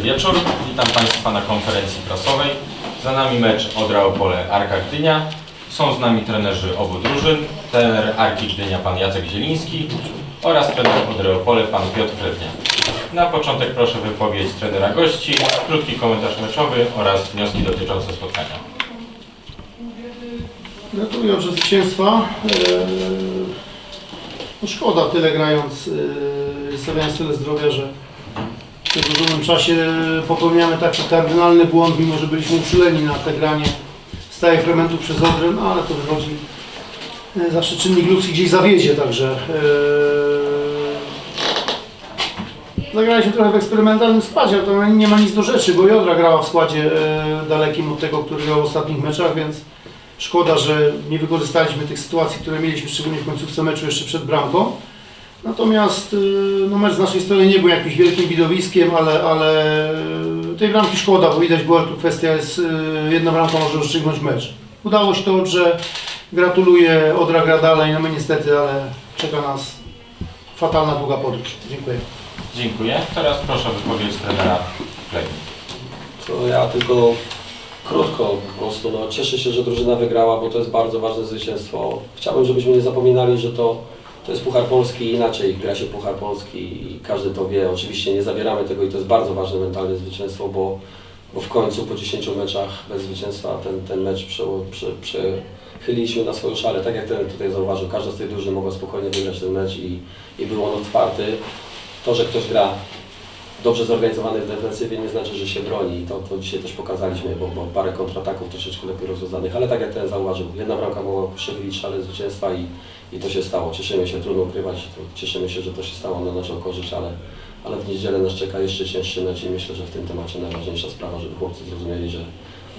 wieczór. Witam Państwa na konferencji prasowej. Za nami mecz Odra Opole Arka Gdynia. Są z nami trenerzy obu drużyn. Trener Arki Gdynia pan Jacek Zieliński oraz trener Odry Opole pan Piotr Krednia. Na początek proszę wypowiedź trenera gości, krótki komentarz meczowy oraz wnioski dotyczące spotkania. Gratuluję że zwycięstwa. Eee, No szkoda tyle grając, eee, stawiając tyle zdrowia, że w przedłużonym czasie popełniamy taki kardynalny błąd, mimo że byliśmy uczuleni na te granie stałych elementów przez Odrę, no ale to wychodzi e, zawsze czynnik ludzki gdzieś zawiedzie, także eee, zagraliśmy trochę w eksperymentalnym składzie, ale to nie ma nic do rzeczy, bo Jodra grała w składzie e, dalekim od tego, który grał w ostatnich meczach, więc Szkoda, że nie wykorzystaliśmy tych sytuacji, które mieliśmy, szczególnie w końcówce meczu jeszcze przed bramką. Natomiast y, no, mecz z naszej strony nie był jakimś wielkim widowiskiem, ale, ale y, tej bramki szkoda, bo widać była tu kwestia, jest, y, jedna bramka może rozstrzygnąć mecz. Udało się to, że gratuluję, Odra gra dalej, no my niestety, ale czeka nas fatalna długa podróż. Dziękuję. Dziękuję. Teraz proszę wypowiedź trenera. To ja tylko krótko po prostu. No, cieszę się, że drużyna wygrała, bo to jest bardzo ważne zwycięstwo. Chciałbym, żebyśmy nie zapominali, że to, to jest Puchar Polski inaczej gra się Puchar Polski i każdy to wie. Oczywiście nie zabieramy tego i to jest bardzo ważne mentalne zwycięstwo, bo, bo w końcu po 10 meczach bez zwycięstwa ten, ten mecz prze, prze, na swoją szalę. Tak jak ten tutaj zauważył, każda z tych drużyn mogła spokojnie wygrać ten mecz i, i był on otwarty. To, że ktoś gra dobrze zorganizowany w defensywie nie znaczy, że się broni. I to, to dzisiaj też pokazaliśmy, bo, bo parę kontrataków troszeczkę lepiej rozwiązanych, ale tak jak ten zauważył, jedna bramka mogła przechylić szale zwycięstwa i, i to się stało. Cieszymy się, trudno ukrywać, cieszymy się, że to się stało na naszą korzyść, ale, ale w niedzielę nas czeka jeszcze cięższy mecz i myślę, że w tym temacie najważniejsza sprawa, żeby chłopcy zrozumieli, że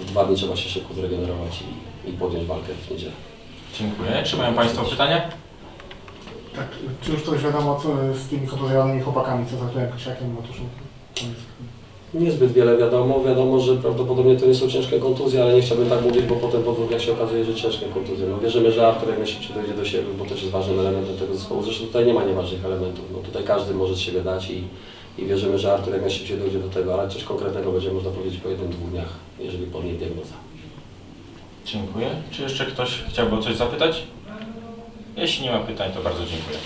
w dwa dni trzeba się szybko zregenerować i, i podjąć walkę w niedzielę. Dziękuję. Czy mają Państwo pytania? Tak, czy już coś wiadomo co z tymi kontuzjowanymi chłopakami, co za Klem, Krzysiakiem, Matuszem? Niezbyt wiele wiadomo. Wiadomo, że prawdopodobnie to nie są ciężkie kontuzje, ale nie chciałbym tak mówić, bo potem po dwóch się okazuje, że ciężkie kontuzje. No wierzymy, że Artur jak najszybciej dojdzie do siebie, bo też jest ważnym elementem tego zespołu. Zresztą tutaj nie ma nieważnych elementów. No tutaj każdy może z siebie dać i, i wierzymy, że Artur jak najszybciej dojdzie do tego, ale coś konkretnego będzie można powiedzieć po jednym, dwóch dniach, jeżeli podnie diagnoza. Dziękuję. Czy jeszcze ktoś chciałby o coś zapytać? Jeśli nie ma pytań, to bardzo dziękuję.